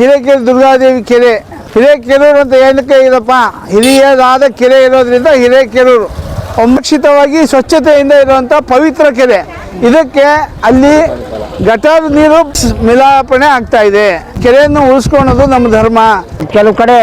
ಹಿರೇಕೆರೆ ದುರ್ಗಾದೇವಿ ಕೆರೆ. ಹಿರೇಕೆರೂರು ಅಂತ ಏನಕ್ಕೆ ಇದಪ್ಪ? ಹಿರಿಯರಾದ ಕೆರೆ ಇರೋದ್ರಿಂದ ಹಿರೇಕೆರೂರು. ಒಮ್ಮಕ್ಷಿತವಾಗಿ ಸ್ವಚ್ಛತೆಯಿಂದ ಇರುವಂಥ ಪವಿತ್ರ ಕೆರೆ. ಇದಕ್ಕೆ ಅಲ್ಲಿ ಗಟಾರ ನೀರು ಮಿಲಾಪಣೆ ಆಗ್ತಾ ಇದೆ. ಕೆರೆಯನ್ನು ಉಳಿಸ್ಕೊಳ್ಳೋದು ನಮ್ಮ ಧರ್ಮ. ಕೆಲವು ಕಡೆ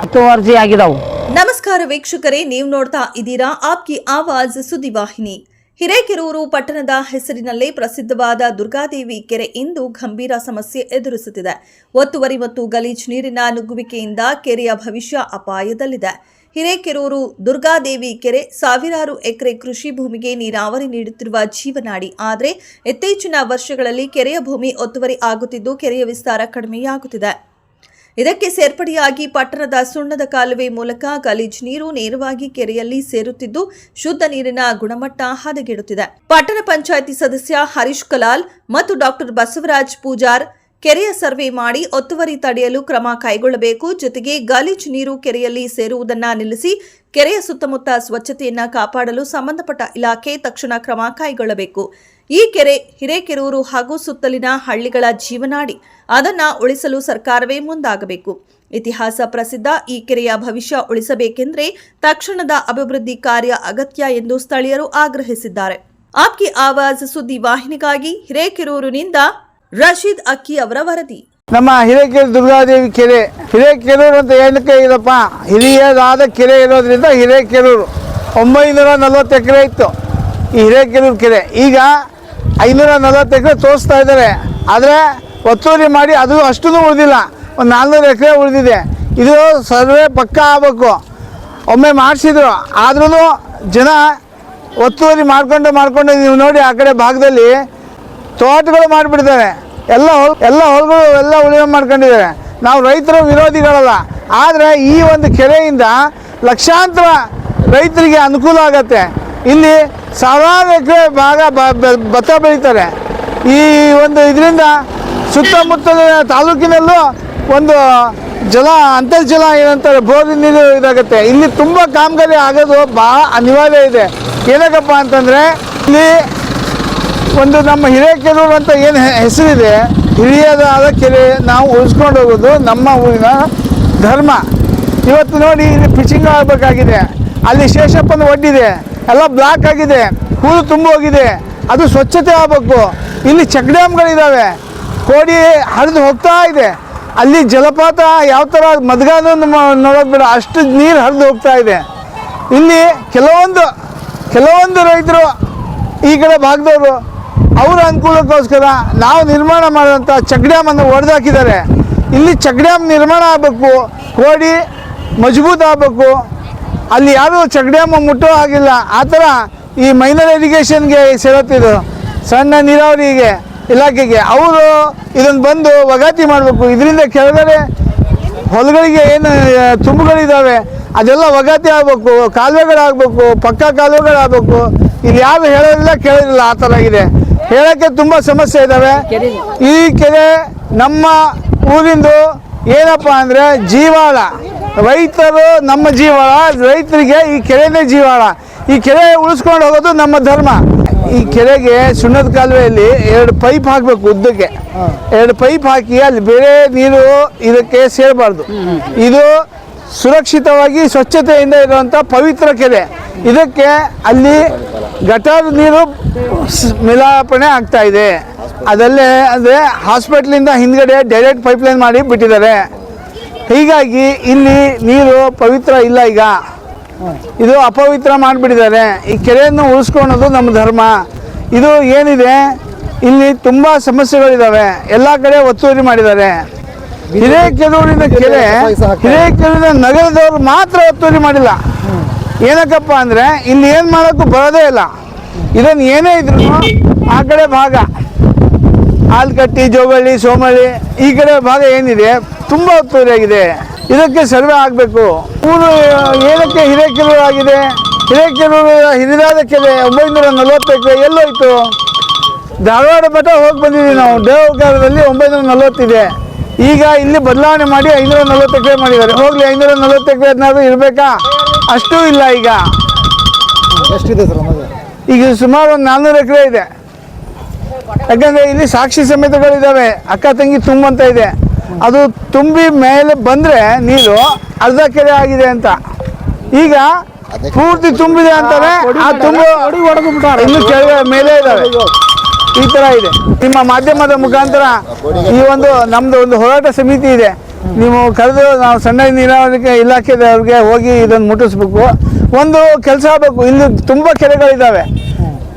ಹತ್ತುವರ್ಜಿ ಆಗಿದಾವು ನಮಸ್ಕಾರ ವೀಕ್ಷಕರೇ ನೀವು ನೋಡ್ತಾ ಇದ್ದೀರಾ ಆಪ್ಕಿ ಆವಾಜ್ ಸುದ್ದಿವಾಹಿನಿ. ಹಿರೇಕೆರೂರು ಪಟ್ಟಣದ ಹೆಸರಿನಲ್ಲೇ ಪ್ರಸಿದ್ಧವಾದ ದುರ್ಗಾದೇವಿ ಕೆರೆ ಇಂದು ಗಂಭೀರ ಸಮಸ್ಯೆ ಎದುರಿಸುತ್ತಿದೆ. ಒತ್ತುವರಿ ಮತ್ತು ಗಲೀಜ್ ನೀರಿನ ನುಗ್ಗುವಿಕೆಯಿಂದ ಕೆರೆಯ ಭವಿಷ್ಯ ಅಪಾಯದಲ್ಲಿದೆ. ಹಿರೇಕೆರೂರು ದುರ್ಗಾದೇವಿ ಕೆರೆ ಸಾವಿರಾರು ಎಕರೆ ಕೃಷಿ ಭೂಮಿಗೆ ನೀರಾವರಿ ನೀಡುತ್ತಿರುವ ಜೀವನಾಡಿ. ಆದರೆ ಇತ್ತೀಚಿನ ವರ್ಷಗಳಲ್ಲಿ ಕೆರೆಯ ಭೂಮಿ ಒತ್ತುವರಿ ಆಗುತ್ತಿದ್ದು, ಕೆರೆಯ ವಿಸ್ತಾರ ಕಡಿಮೆಯಾಗುತ್ತಿದೆ. ಇದಕ್ಕೆ ಸೇರ್ಪಡೆಯಾಗಿ ಪಟ್ಟಣದ ಸುಣ್ಣದ ಕಾಲುವೆ ಮೂಲಕ ಗಲೀಜ್ ನೀರು ನೇರವಾಗಿ ಕೆರೆಯಲ್ಲಿ ಸೇರುತ್ತಿದ್ದು ಶುದ್ಧ ನೀರಿನ ಗುಣಮಟ್ಟ ಹದಗೆಡುತ್ತಿದೆ. ಪಟ್ಟಣ ಪಂಚಾಯಿತಿ ಸದಸ್ಯ ಹರೀಶ್ ಕಲಾಲ್ ಮತ್ತು ಡಾಕ್ಟರ್ ಬಸವರಾಜ್ ಪೂಜಾರ್ ಕೆರೆಯ ಸರ್ವೆ ಮಾಡಿ ಒತ್ತುವರಿ ತಡೆಯಲು ಕ್ರಮ ಕೈಗೊಳ್ಳಬೇಕು. ಜೊತೆಗೆ ಗಲೀಜ್ ನೀರು ಕೆರೆಯಲ್ಲಿ ಸೇರುವುದನ್ನು ನಿಲ್ಲಿಸಿ ಕೆರೆಯ ಸುತ್ತಮುತ್ತ ಸ್ವಚ್ಛತೆಯನ್ನು ಕಾಪಾಡಲು ಸಂಬಂಧಪಟ್ಟ ಇಲಾಖೆ ತಕ್ಷಣ ಕ್ರಮ ಕೈಗೊಳ್ಳಬೇಕು. ಈ ಕೆರೆ, ಹಿರೇಕೆರೂರು ಹಾಗೂ ಸುತ್ತಲಿನ ಹಳ್ಳಿಗಳ ಜೀವನಾಡಿ ಅದನ್ನ ಉಳಿಸಲು ಸರ್ಕಾರವೇ ಮುಂದಾಗಬೇಕು. ಇತಿಹಾಸ ಪ್ರಸಿದ್ಧ ಈ ಕೆರೆಯ ಭವಿಷ್ಯ ಉಳಿಸಬೇಕೆಂದರೆ ತಕ್ಷಣದ ಅಭಿವೃದ್ಧಿ ಕಾರ್ಯ ಅಗತ್ಯ ಎಂದು ಸ್ಥಳೀಯರು ಆಗ್ರಹಿಸಿದ್ದಾರೆ. ಆಪ್ಕಿ ಆವಾಜ್ ಸುದ್ದಿ ವಾಹಿನಿಗಾಗಿ ಹಿರೇಕೆರೂರಿನಿಂದ ರಶೀದ್ ಅಕ್ಕಿ ಅವರ ವರದಿ. ನಮ್ಮ ಹಿರೇಕೆರೆ ದುರ್ಗಾದೇವಿ ಕೆರೆ. ಹಿರೇಕೆರೂರು ಅಂತ ಏನಕ್ಕೆ ಇದಪ್ಪ ಹಿರಿಯದಾದ ಕೆರೆ ಇರೋದ್ರಿಂದ ಹಿರೇಕೆರೂರು. ಒಂಬೈನೂರ ನಲವತ್ತು ಎಕರೆ ಇತ್ತು ಈ ಹಿರೇಕೆರೂರು ಕೆರೆ. ಈಗ ಐನೂರ ನಲ್ವತ್ತು ಎಕರೆ ತೋರಿಸ್ತಾ ಇದ್ದಾರೆ. ಆದರೆ ಒತ್ತುವರಿ ಮಾಡಿ ಅದು ಅಷ್ಟೂ ಉಳಿದಿಲ್ಲ. ಒಂದು ನಾಲ್ನೂರು ಎಕರೆ ಉಳಿದಿದೆ. ಇದು ಸರ್ವೆ ಪಕ್ಕ ಆಗಬೇಕು. ಒಮ್ಮೆ ಮಾಡಿಸಿದ್ರು. ಆದ್ರೂ ಜನ ಒತ್ತುವರಿ ಮಾಡಿಕೊಂಡು ಮಾಡಿಕೊಂಡು ನೀವು ನೋಡಿ ಆ ಕಡೆ ಭಾಗದಲ್ಲಿ ತೋಟಗಳು ಮಾಡಿಬಿಡ್ತಾರೆ ಎಲ್ಲ ಹೊಲ್, ಎಲ್ಲ ಹೊಲಗಳು ಎಲ್ಲ ಉಳಿಮೆ ಮಾಡ್ಕೊಂಡಿದ್ದಾರೆ. ನಾವು ರೈತರು ವಿರೋಧಿಗಳಲ್ಲ. ಆದರೆ ಈ ಒಂದು ಕೆರೆಯಿಂದ ಲಕ್ಷಾಂತರ ರೈತರಿಗೆ ಅನುಕೂಲ ಆಗತ್ತೆ. ಇಲ್ಲಿ ಸಾವಿರಾರು ಎಕರೆ ಭಾಗ ಭತ್ತ ಬೆಳೀತಾರೆ. ಈ ಒಂದು ಇದರಿಂದ ಸುತ್ತಮುತ್ತಲಿನ ತಾಲೂಕಿನಲ್ಲೂ ಒಂದು ಜಲ, ಅಂತರ್ಜಲ ಏನಂತಾರೆ ಬೋರ್ ನೀರು ಇದಾಗುತ್ತೆ. ಇಲ್ಲಿ ತುಂಬ ಕಾಮಗಾರಿ ಆಗೋದು ಭಾಳ ಅನಿವಾರ್ಯ ಇದೆ. ಏನಕ್ಕಪ್ಪ ಅಂತಂದರೆ ಇಲ್ಲಿ ಒಂದು ನಮ್ಮ ಹಿರೇಕೆರೂರು ಅಂತ ಏನು ಹೆಸರಿದೆ ಹಿರಿಯದಾದ ಕೆರೆ ನಾವು ಉಳಿಸ್ಕೊಂಡು ಹೋಗೋದು ನಮ್ಮ ಊರಿನ ಧರ್ಮ. ಇವತ್ತು ನೋಡಿ ಇಲ್ಲಿ ಪಿಚಿಂಗ್ ಆಗಬೇಕಾಗಿದೆ. ಅಲ್ಲಿ ಶೇಷಪ್ಪನ ಒಡ್ಡಿದೆ, ಎಲ್ಲ ಬ್ಲಾಕ್ ಆಗಿದೆ ಹೂರು ತುಂಬ ಹೋಗಿದೆ, ಅದು ಸ್ವಚ್ಛತೆ ಆಗಬೇಕು. ಇಲ್ಲಿ ಚೆಕ್ ಡ್ಯಾಮ್ಗಳಿದ್ದಾವೆ ಕೋಡಿ ಹರಿದು ಹೋಗ್ತಾ ಇದೆ. ಅಲ್ಲಿ ಜಲಪಾತ ಯಾವ ಥರ ಮದ್ಗಾನು ನೋಡೋದು ಬೇಡ, ಅಷ್ಟು ನೀರು ಹರಿದು ಹೋಗ್ತಾ ಇದೆ. ಇಲ್ಲಿ ಕೆಲವೊಂದು ಕೆಲವೊಂದು ರೈತರು ಈ ಕಡೆ ಭಾಗದವರು ಅವರ ಅನುಕೂಲಕ್ಕೋಸ್ಕರ ನಾವು ನಿರ್ಮಾಣ ಮಾಡಿದಂಥ ಚೆಕ್ ಡ್ಯಾಮನ್ನು ಒಡೆದಾಕಿದ್ದಾರೆ. ಇಲ್ಲಿ ಚೆಕ್ ಡ್ಯಾಮ್ ನಿರ್ಮಾಣ ಆಗಬೇಕು, ಕೋಡಿ ಮಜಬೂತ್ ಆಗಬೇಕು. ಅಲ್ಲಿ ಯಾರೂ ಚೆಕ್ ಡ್ಯಾಮ್ ಮುಟ್ಟೋ ಆಗಿಲ್ಲ ಆ ಥರ ಈ ಮೈನರ್ ಎಜುಕೇಷನ್ಗೆ ಸೇರುತ್ತಿದ್ದು ಸಣ್ಣ ನೀರಾವರಿಗೆ, ಇಲಾಖೆಗೆ. ಅವರು ಇದನ್ನು ಬಂದು ವಗಾತಿ ಮಾಡಬೇಕು. ಇದರಿಂದ ಕೆಳಗಡೆ ಹೊಲಗಳಿಗೆ ಏನು ತುಂಬುಗಳಿದ್ದಾವೆ ಅದೆಲ್ಲ ವಗಾತಿ ಆಗಬೇಕು, ಕಾಲುವೆಗಳಾಗಬೇಕು, ಪಕ್ಕ ಕಾಲುವೆಗಳಾಗಬೇಕು. ಇಲ್ಲಿ ಯಾರು ಹೇಳೋದಿಲ್ಲ, ಕೇಳೋದಿಲ್ಲ, ಆ ಥರ ಇದೆ. ಹೇಳೋಕ್ಕೆ ತುಂಬ ಸಮಸ್ಯೆ ಇದ್ದಾವೆ ಈ ಕೆರೆ ನಮ್ಮ ಊರಿಂದು ಏನಪ್ಪ ಅಂದರೆ ಜೀವಾಳ. ರೈತರು ನಮ್ಮ ಜೀವಾಳ, ರೈತರಿಗೆ ಈ ಕೆರೆನೇ ಜೀವಾಳ. ಈ ಕೆರೆ ಉಳಿಸ್ಕೊಂಡು ಹೋಗೋದು ನಮ್ಮ ಧರ್ಮ. ಈ ಕೆರೆಗೆ ಸುಣ್ಣದ ಕಾಲುವೆಯಲ್ಲಿ ಎರಡು ಪೈಪ್ ಹಾಕ್ಬೇಕು ಉದ್ದಕ್ಕೆ. ಎರಡು ಪೈಪ್ ಹಾಕಿ ಅಲ್ಲಿ ಬೇರೆ ನೀರು ಇದಕ್ಕೆ ಸೇರಬಾರ್ದು. ಇದು ಸುರಕ್ಷಿತವಾಗಿ ಸ್ವಚ್ಛತೆಯಿಂದ ಇರುವಂಥ ಪವಿತ್ರ ಕೆರೆ. ಇದಕ್ಕೆ ಅಲ್ಲಿ ಗಟಾರ ನೀರು ಮಿಲಾಪಣೆ ಆಗ್ತಾ ಇದೆ. ಅದಲ್ಲೇ ಅಂದರೆ ಇಂದ ಹಿಂದ್ಗಡೆ ಡೈರೆಕ್ಟ್ ಪೈಪ್ ಲೈನ್ ಮಾಡಿ ಬಿಟ್ಟಿದ್ದಾರೆ. ಹೀಗಾಗಿ ಇಲ್ಲಿ ನೀರು ಪವಿತ್ರ ಇಲ್ಲ ಈಗ. ಇದು ಅಪವಿತ್ರ ಮಾಡಿಬಿಟ್ಟಿದ್ದಾರೆ. ಈ ಕೆರೆಯನ್ನು ಉಳಿಸ್ಕೊಳ್ಳೋದು ನಮ್ಮ ಧರ್ಮ. ಇದು ಏನಿದೆ? ಇಲ್ಲಿ ತುಂಬ ಸಮಸ್ಯೆಗಳಿದ್ದಾವೆ ಎಲ್ಲ ಕಡೆ ಒತ್ತುವರಿ ಮಾಡಿದ್ದಾರೆ. ಹಿರೇಕೆರೂರಿನ ಕೆರೆ ಹಿರೇಕೆರೂರಿನ ನಗರದವರು ಮಾತ್ರ ಒತ್ತುವರಿ ಮಾಡಿಲ್ಲ. ಏನಕ್ಕಪ್ಪ ಅಂದರೆ, ಇಲ್ಲಿ ಏನು ಮಾಡೋಕ್ಕೂ ಬರೋದೇ ಇಲ್ಲ. ಇದನ್ನು ಏನೇ ಇದ್ರು ಆ ಕಡೆ ಭಾಗ. ಆಲ್ಕಟ್ಟಿ ಜೋಗಳ್ಳಿ, ಸೋಮಳ್ಳಿ, ಈ ಕಡೆ ಭಾಗ ಏನಿದೆ, ತುಂಬ ಒತ್ತುವರಿ ಆಗಿದೆ. ಇದಕ್ಕೆ ಸರ್ವೆ ಆಗಬೇಕು. ಊರು ಏನಕ್ಕೆ ಹಿರೇಕೆರೂರು ಆಗಿದೆ. ಹಿರೇಕೆರೂರು ಹಿರಿದಾದ ಕೆರೆ ಒಂಬೈನೂರ ನಲವತ್ತೈದು ಎಲ್ಲೋಯ್ತು ಧಾರವಾಡ ಮಠ ಹೋಗಿ ಬಂದಿದ್ದೀವಿ ನಾವು. ದೇವಕಾಲದಲ್ಲಿ ಒಂಬೈನೂರ ನಲವತ್ತಿದೆ. ಈಗ ಇಲ್ಲಿ ಬದಲಾವಣೆ ಮಾಡಿ ಐನೂರ ನಲವತ್ತು ಎಕರೆ ಮಾಡಿದ್ದಾರೆ. ಹೋಗ್ಲಿ ಐನೂರ ನಲವತ್ತು ಎಕರೆ ಏನಾದರೂ ಇರಬೇಕಾ? ಅಷ್ಟೂ ಇಲ್ಲ ಈಗ. ಎಷ್ಟಿದೆ ಸರ್ ಈಗ ಸುಮಾರು ಒಂದು ನಾನ್ನೂರು ಎಕರೆ ಇದೆ. ಯಾಕಂದರೆ ಇಲ್ಲಿ ಸಾಕ್ಷಿ ಸಮೇತಗಳಿದ್ದಾವೆ. ಅಕ್ಕ ತಂಗಿ ತುಂಬಂತ ಇದೆ. ಅದು ತುಂಬಿ ಮೇಲೆ ಬಂದರೆ ನೀರು ಅರ್ಧ ಕೆರೆ ಆಗಿದೆ ಅಂತ. ಈಗ ಪೂರ್ತಿ ತುಂಬಿದೆ ಅಂತಾರೆ ಆ ತುಂಬು ಇನ್ನು ಕೆಳಗೆ ಮೇಲೆ ಇದ್ದಾವೆ ಈ ತರ ಇದೆ. ನಿಮ್ಮ ಮಾಧ್ಯಮದ ಮುಖಾಂತರ ಈ ಒಂದು ನಮ್ದು ಒಂದು ಹೋರಾಟ ಸಮಿತಿ ಇದೆ. ನೀವು ಕರೆದು ನಾವು ಸಣ್ಣ ನೀರಾವರಿ ಇಲಾಖೆದವ್ರಿಗೆ ಹೋಗಿ ಇದನ್ನು ಮುಟ್ಟಿಸ್ಬೇಕು. ಒಂದು ಕೆಲಸ ಆಗಬೇಕು. ಇಲ್ಲಿ ತುಂಬ ಕೆರೆಗಳಿದ್ದಾವೆ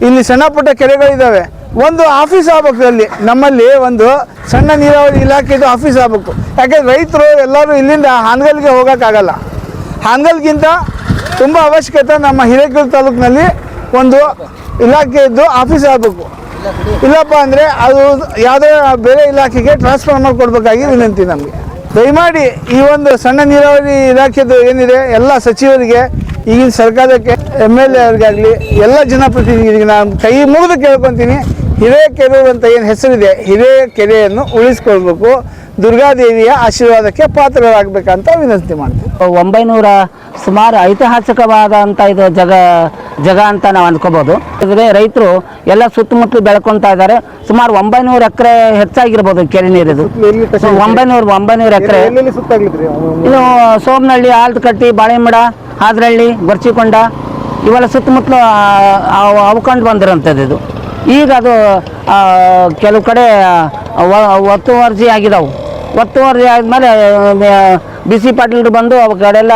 ಇಲ್ಲಿ ಸಣ್ಣ ಪುಟ್ಟ ಕೆರೆಗಳಿದ್ದಾವೆ ಒಂದು ಆಫೀಸ್ ಆಗ್ಬೇಕು ಅಲ್ಲಿ ನಮ್ಮಲ್ಲಿ ಒಂದು ಸಣ್ಣ ನೀರಾವರಿ ಇಲಾಖೆದು ಆಫೀಸ್ ಆಗ್ಬೇಕು. ಯಾಕಂದ್ರೆ ರೈತರು ಎಲ್ಲರೂ ಇಲ್ಲಿಂದ ಹಾನಗಲ್ಗೆ ಹೋಗೋಕ್ಕಾಗಲ್ಲ. ಹಾನಗಲ್ಗಿಂತ ತುಂಬ ಅವಶ್ಯಕತೆ ನಮ್ಮ ಹಿರೇಕೆರೂರು ತಾಲೂಕಿನಲ್ಲಿ ಒಂದು ಇಲಾಖೆಯದ್ದು ಆಫೀಸ್ ಆಗಬೇಕು. ಇಲ್ಲಪ್ಪ ಅಂದರೆ ಅದು ಯಾವುದೇ ಬೇರೆ ಇಲಾಖೆಗೆ ಟ್ರಾನ್ಸ್ಫರ್ ಮಾಡಿಕೊಡ್ಬೇಕಾಗಿ ವಿನಂತಿ ನಮಗೆ. ದಯಮಾಡಿ ಈ ಒಂದು ಸಣ್ಣ ನೀರಾವರಿ ಇಲಾಖೆದು ಏನಿದೆ, ಎಲ್ಲ ಸಚಿವರಿಗೆ, ಈಗಿನ ಸರ್ಕಾರಕ್ಕೆ ಎಂ ಎಲ್ ಎ ಅವ್ರಿಗಾಗಲಿ, ಎಲ್ಲ ಜನಪ್ರತಿನಿಧಿಗಳಿಗೆ ನಾನು ಕೈ ಮುಗಿದು ಕೇಳ್ಕೊತೀನಿ. ಹಿರೇಕೆರೂರು ಅಂತ ಏನು ಹೆಸರಿದೆ? ಹಿರೇಕೆರೆಯನ್ನು ಉಳಿಸ್ಕೊಳ್ಬೇಕು. ದುರ್ಗಾದೇವಿಯ ಆಶೀರ್ವಾದಕ್ಕೆ ಪಾತ್ರರಾಗಬೇಕಂತ ವಿನಂತಿ ಮಾಡ್ತೀವಿ ಒಂಬೈನೂರ ಸುಮಾರು ಐತಿಹಾಸಿಕವಾದಂಥ ಇದು ಜಗ ಜಗ ಅಂತ ನಾವು ಅಂದ್ಕೋಬೋದು ಅಂದರೆ ರೈತರು ಎಲ್ಲ ಸುತ್ತಮುತ್ತಲು ಬೆಳ್ಕೊತಾ ಇದ್ದಾರೆ. ಸುಮಾರು ಒಂಬೈನೂರು ಎಕರೆ ಹೆಚ್ಚಾಗಿರ್ಬೋದು ಕೆರೆ ನೀರಿದು. ಒಂಬೈನೂರು ಒಂಬೈನೂರು ಎಕರೆ. ಇನ್ನು ಸೋಮನಹಳ್ಳಿ ಆಲ್ದಕಟ್ಟಿ ಬಾಳೆಮಡ ಆದ್ರಹಳ್ಳಿ ಗೊರ್ಚಿಕೊಂಡ ಇವೆಲ್ಲ ಸುತ್ತಮುತ್ತಲು ಅವಕೊಂಡು ಬಂದಿರೋಂಥದ್ದು ಇದು. ಈಗ ಅದು ಕೆಲವು ಕಡೆ ಒತ್ತುವರ್ಜಿ ಆಗಿದಾವು. ಒತ್ತುವರ್ಜಿ ಆದಮೇಲೆ ಬಿಸಿ ಪಾಟೀಲ್ರು ಬಂದು ಅವ ಕಡೆಲ್ಲ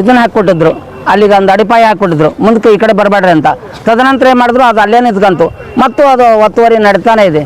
ಇದನ್ನ ಹಾಕ್ಕೊಟ್ಟಿದ್ರು. ಅಲ್ಲಿಗೆ ಒಂದು ಅಡಿಪಾಯ ಹಾಕ್ಕೊಟ್ಟಿದ್ರು. ಮುಂದಕ್ಕೆ ಈ ಕಡೆ ಬರಬೇಡ್ರಿ ಅಂತ. ತದನಂತರ ಏನು ಮಾಡಿದ್ರು, ಅದು ಅಲ್ಲೇ ನಿಂತ್ಕಂತು. ಮತ್ತು ಅದು ಒತ್ತುವರಿ ನಡೀತಾನೆ ಇದೆ.